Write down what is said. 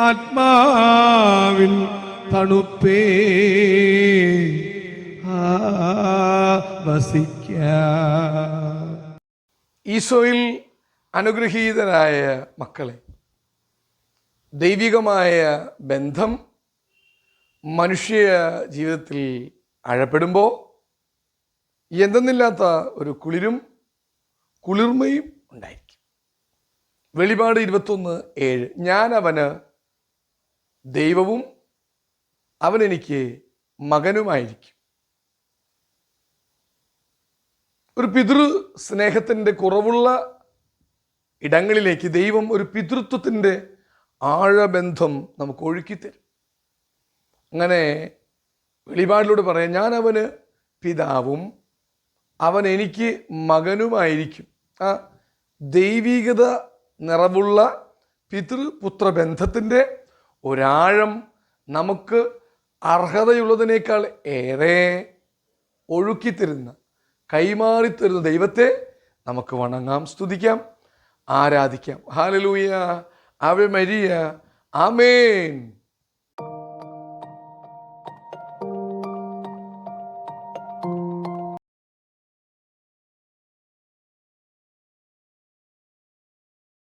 ആത്മാവിൻ തണുപ്പേ. വസിക്ക. ഈശോയിൽ അനുഗ്രഹീതരായ മക്കളെ ദൈവികമായ ബന്ധം മനുഷ്യ ജീവിതത്തിൽ അഴപ്പെടുമ്പോൾ എന്തെന്നില്ലാത്ത ഒരു കുളിരും കുളിർമയും ഉണ്ടായിരിക്കും. വെളിപാട് ഇരുപത്തൊന്ന് ഏഴ് ഞാൻ അവന് ദൈവവും അവനെനിക്ക് മകനുമായിരിക്കും. ഒരു പിതൃ സ്നേഹത്തിന്റെ കുറവുള്ള ഇടങ്ങളിലേക്ക് ദൈവം ഒരു പിതൃത്വത്തിന്റെ ആഴബന്ധം നമുക്ക് ഒഴുക്കിത്തരും. അങ്ങനെ വെളിപാടിലൂടെ പറയാം ഞാൻ അവന് പിതാവും അവൻ എനിക്ക് മകനുമായിരിക്കും. ആ ദൈവികത നിറവുള്ള പിതൃപുത്ര ബന്ധത്തിന്റെ ഒരാഴം നമുക്ക് അർഹതയുള്ളതിനേക്കാൾ ഏറെ ഒഴുക്കിത്തരുന്ന കൈമാറിത്തരുന്ന ദൈവത്തെ നമുക്ക് വണങ്ങാം സ്തുതിക്കാം ആരാധിക്കാം. ഹാലലൂയ അവ മരിയ. ആമേൻ.